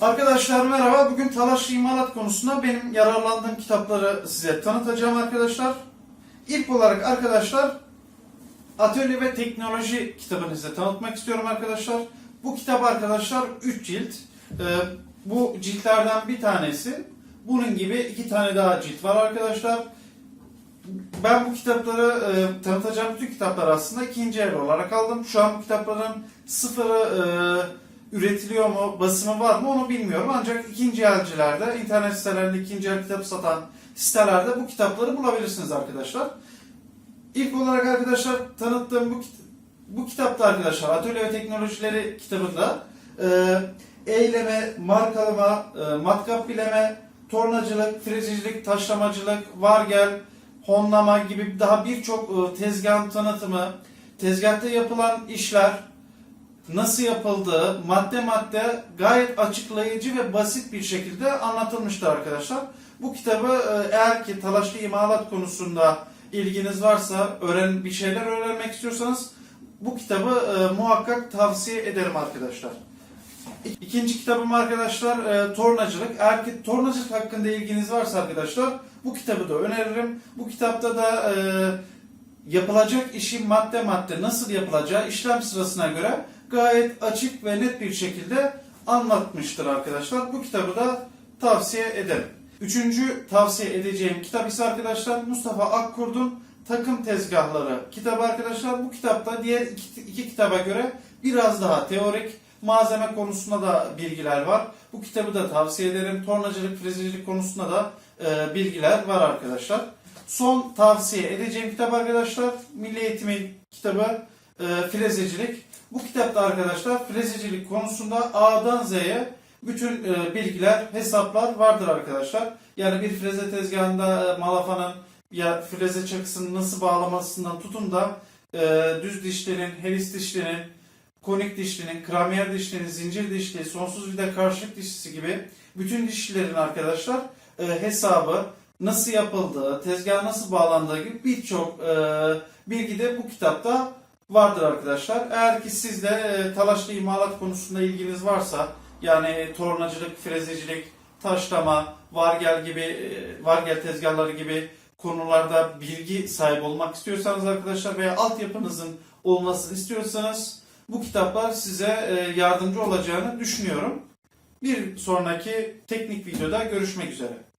Arkadaşlar merhaba. Bugün talaşlı imalat konusunda benim yararlandığım kitapları size tanıtacağım arkadaşlar. İlk olarak arkadaşlar Atölye ve Teknoloji kitabını size tanıtmak istiyorum arkadaşlar. Bu kitap arkadaşlar 3 cilt. Ee, bu ciltlerden bir tanesi. Bunun gibi iki tane daha cilt var arkadaşlar. Ben bu kitapları e, tanıtacağım bütün kitaplar aslında ikinci el olarak aldım. Şu an bu kitapların sıfırı e, üretiliyor mu, basımı var mı onu bilmiyorum. Ancak ikinci elcilerde, internet sitelerinde ikinci el kitap satan sitelerde bu kitapları bulabilirsiniz arkadaşlar. İlk olarak arkadaşlar tanıttığım bu, kit- bu kitapta arkadaşlar Atölye ve Teknolojileri kitabında e, eyleme, markalama, e, matkap bileme, tornacılık, frezicilik, taşlamacılık, vargel, honlama gibi daha birçok e, tezgah tanıtımı, tezgahta yapılan işler, nasıl yapıldığı madde madde gayet açıklayıcı ve basit bir şekilde anlatılmıştır arkadaşlar. Bu kitabı e, eğer ki talaşlı imalat konusunda ilginiz varsa, öğren bir şeyler öğrenmek istiyorsanız bu kitabı e, muhakkak tavsiye ederim arkadaşlar. İkinci kitabım arkadaşlar e, tornacılık. Eğer ki tornacılık hakkında ilginiz varsa arkadaşlar bu kitabı da öneririm. Bu kitapta da e, yapılacak işi madde madde nasıl yapılacağı işlem sırasına göre gayet açık ve net bir şekilde anlatmıştır arkadaşlar. Bu kitabı da tavsiye ederim. Üçüncü tavsiye edeceğim kitap ise arkadaşlar Mustafa Akkurd'un Takım Tezgahları kitabı arkadaşlar. Bu kitapta diğer iki, iki kitaba göre biraz daha teorik malzeme konusunda da bilgiler var. Bu kitabı da tavsiye ederim. Tornacılık, frezicilik konusunda da e, bilgiler var arkadaşlar. Son tavsiye edeceğim kitap arkadaşlar Milli Eğitim'in kitabı e, Frezecilik. Bu kitapta arkadaşlar frezecilik konusunda A'dan Z'ye bütün e, bilgiler, hesaplar vardır arkadaşlar. Yani bir freze tezgahında e, malafanın ya freze çakısını nasıl bağlamasından tutun da e, düz dişlerin, helis dişlerin, konik dişlinin, kramiyer dişlinin, zincir dişli, sonsuz vida karşılık dişlisi gibi bütün dişlilerin arkadaşlar e, hesabı, nasıl yapıldığı, tezgah nasıl bağlandığı gibi birçok e, bilgi de bu kitapta vardır arkadaşlar. Eğer ki siz de e, talaşlı imalat konusunda ilginiz varsa yani tornacılık, frezecilik, taşlama, vargel gibi e, vargel tezgahları gibi konularda bilgi sahibi olmak istiyorsanız arkadaşlar veya altyapınızın olmasını istiyorsanız bu kitaplar size e, yardımcı olacağını düşünüyorum. Bir sonraki teknik videoda görüşmek üzere.